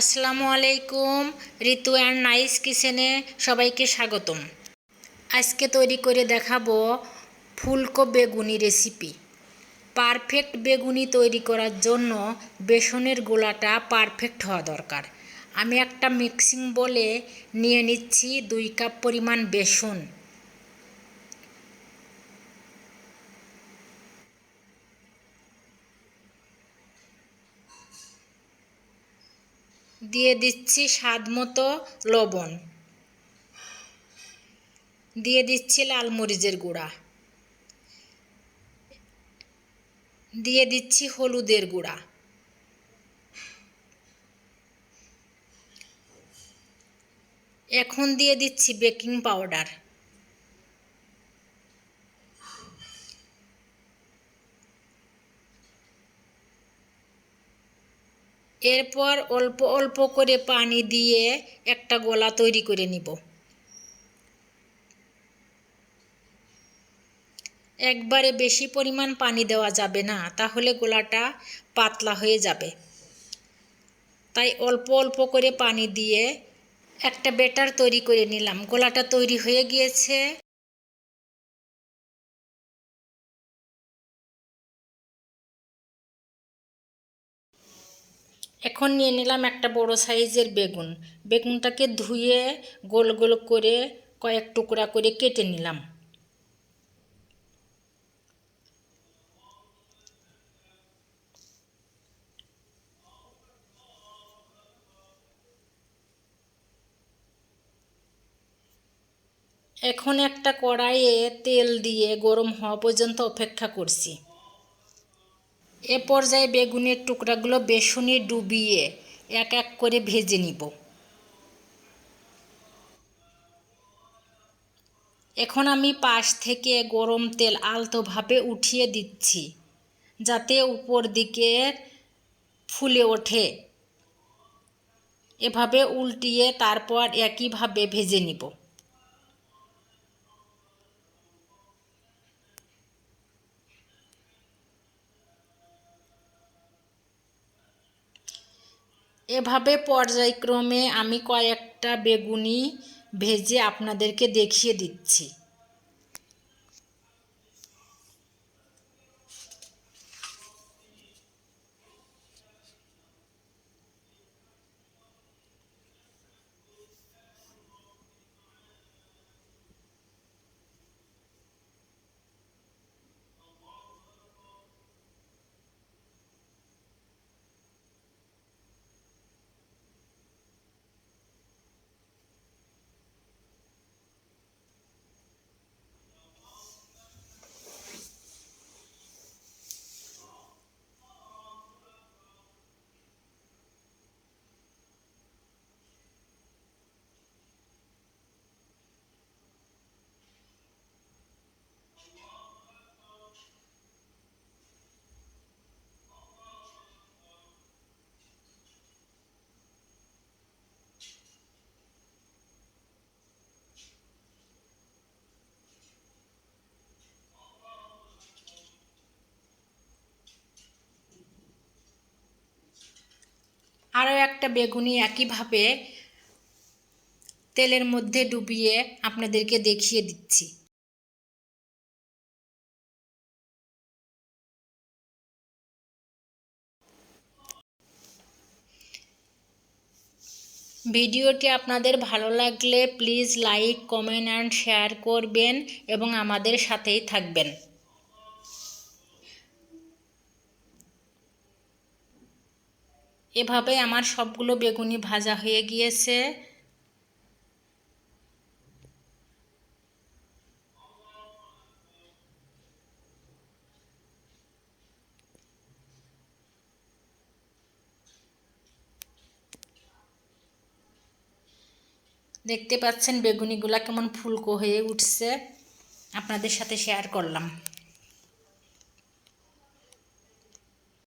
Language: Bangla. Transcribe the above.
আসসালামু আলাইকুম, ঋতু অ্যান্ড নাইস কিচেনে সবাইকে স্বাগতম। আজকে তৈরি করে দেখাবো ফুলকো বেগুনি রেসিপি। পারফেক্ট বেগুনি তৈরি করার জন্য বেসনের গোলাটা পারফেক্ট হওয়া দরকার। আমি একটা মিক্সিং বলে নিয়ে নিচ্ছি দুই কাপ পরিমাণ বেসন। দিয়ে দিচ্ছি স্বাদ মতো লবণ। দিয়ে দিচ্ছি লাল মরিচের গুঁড়া। দিয়ে দিচ্ছি হলুদের গুঁড়া। এখন দিয়ে দিচ্ছি বেকিং পাউডার। এরপর অল্প অল্প করে পানি দিয়ে একটা গোলা তৈরি করে নিব। একবারে বেশি পরিমাণ পানি দেওয়া যাবে না, তাহলে গোলাটা পাতলা হয়ে যাবে। তাই অল্প অল্প করে পানি দিয়ে একটা বেটার তৈরি করে নিলাম। গোলাটা তৈরি হয়ে গিয়েছে। এখন নিয়ে নিলাম একটা বড় সাইজের বেগুন। বেগুনটাকে ধুয়ে গোল গোল করে কয়েক টুকরা করে কেটে নিলাম। এখন একটা কড়াইয়ে তেল দিয়ে গরম হওয়া পর্যন্ত অপেক্ষা করছি। এ পর্যায়ে বেগুনের টুকরাগুলো বেসনে ডুবিয়ে এক এক করে ভেজে নিব। এখন আমি পাশ থেকে গরম তেল আলতোভাবে উঠিয়ে দিচ্ছি, যাতে উপর দিকে ফুলে ওঠে। এভাবে উল্টিয়ে তারপর একইভাবে ভেজে নিব। এভাবে পর্যায়ক্রমে আমি কয়েকটা বেগুনি ভেজে আপনাদেরকে দেখিয়ে দিচ্ছি। আরও একটা বেগুনি একইভাবে তেলের মধ্যে ডুবিয়ে আপনাদেরকে দেখিয়ে দিচ্ছি। ভিডিওটি আপনাদের ভালো লাগলে please like, comment and share করবেন এবং আমাদের সাথেই থাকবেন। এভাবে আমার সবগুলো বেগুনি ভাজা হয়ে গিয়েছে। দেখতে পাচ্ছেন বেগুনিগুলা কেমন ফুলকো হয়ে উঠছে। আপনাদের সাথে শেয়ার করলাম।